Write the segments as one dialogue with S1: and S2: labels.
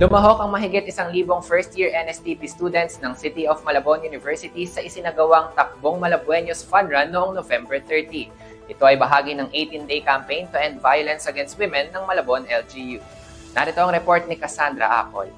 S1: Lumahok ang mahigit isang libong first-year NSTP students ng City of Malabon University sa isinagawang Takbong Malabueños Fun Run noong November 30. Ito ay bahagi ng 18-day campaign to end violence against women ng Malabon LGU. Narito ang report ni Cassandra Acol.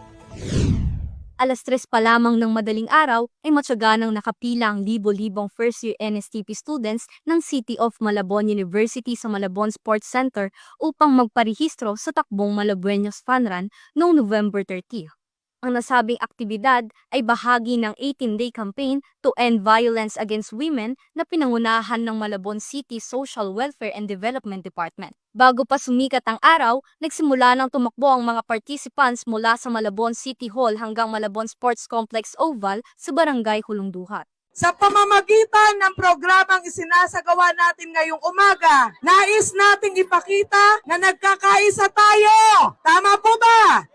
S2: Alas tres pa lamang ng madaling araw ay matyaganang nakapila ang libo-libong first-year NSTP students ng City of Malabon University sa Malabon Sports Center upang magparehistro sa takbong Malabueños Fun Run noong November 30. Ang nasabing aktibidad ay bahagi ng 18-day campaign to end violence against women na pinangunahan ng Malabon City Social Welfare and Development Department. Bago pa sumikat ang araw, nagsimula ng tumakbo ang mga participants mula sa Malabon City Hall hanggang Malabon Sports Complex Oval sa Barangay Hulungduhat.
S3: Sa pamamagitan ng programang isinasagawa natin ngayong umaga, nais nating ipakita na nagkakaisa tayo. Tama po ba?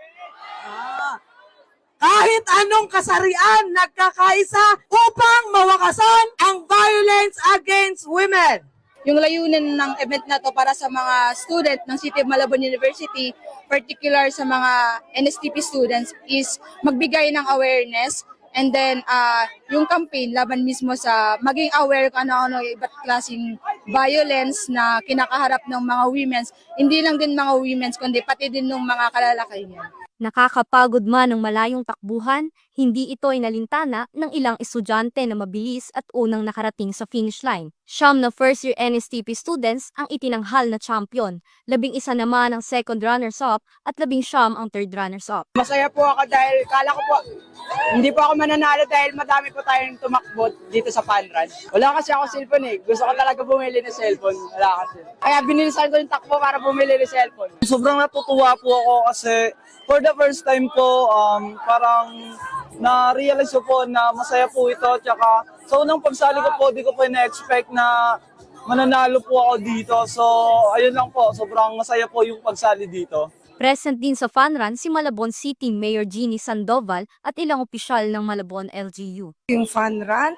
S3: Ah. Kahit anong kasarian, nagkakaisa upang mawakasan ang violence against women.
S4: yung layunin ng event na to para sa mga student ng City of Malabon University, particular sa mga NSTP students, is magbigay ng awareness and then uh, yung campaign laban mismo sa maging aware kung ano-ano yung iba't klaseng violence na kinakaharap ng mga women's, hindi lang din mga women's, kundi pati din ng mga kalalakyan.
S2: Nakakapagod man ang malayong takbuhan, hindi ito ay nalintana ng ilang estudyante na mabilis at unang nakarating sa finish line. Siyam na first-year NSTP students ang itinanghal na champion, labing isa naman ang second runners-up at labing siyam ang third runners-up.
S5: Masaya po ako dahil kala ko po, hindi po ako mananalo dahil madami po tayong tumakbo dito sa fun run. Wala kasi ako cellphone eh. Gusto ko talaga bumili ng cellphone. Wala kasi. Kaya binilisan ko yung takbo para bumili ng cellphone.
S6: Sobrang natutuwa po ako kasi for the first time po, um, parang na-realize ko po na masaya po ito. Tsaka sa unang pagsali ko po, di ko po na-expect na mananalo po ako dito. So, ayun lang po, sobrang masaya po yung pagsali dito.
S2: Present din sa fun run si Malabon City Mayor Jeannie Sandoval at ilang opisyal ng Malabon LGU.
S3: Yung fun run,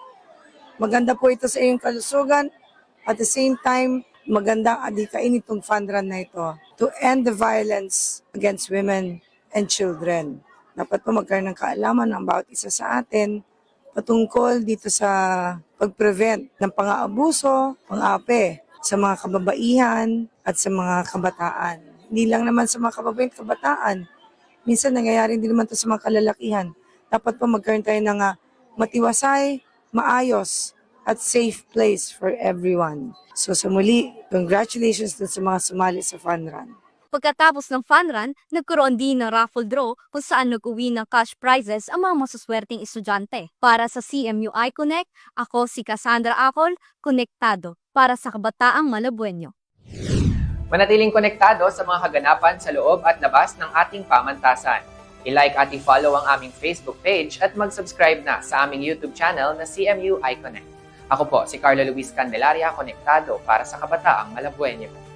S3: maganda po ito sa iyong kalusugan. At the same time, magandang adikain itong fun run na ito to end the violence against women and children. Dapat po magkaroon ng kaalaman ng bawat isa sa atin patungkol dito sa pag-prevent ng pang-aabuso, pang-ape sa mga kababaihan at sa mga kabataan. Hindi lang naman sa mga kababaihan at kabataan. Minsan nangyayari din naman ito sa mga kalalakihan. Dapat po magkaroon tayo ng ah, matiwasay, maayos, at safe place for everyone. So sa muli, congratulations dun sa mga sumali sa Fun Run.
S2: Pagkatapos ng fun run, nagkaroon din ng raffle draw kung saan nag-uwi ng cash prizes ang mga masuswerteng estudyante. Para sa CMU iConnect, ako si Cassandra Acol, konektado para sa kabataang Malabuenyo.
S1: Manatiling konektado sa mga kaganapan sa loob at labas ng ating pamantasan. I-like at i-follow ang aming Facebook page at mag-subscribe na sa aming YouTube channel na CMU iConnect. Ako po si Carlo Luis Candelaria, konektado para sa kabataang Malabuenyo.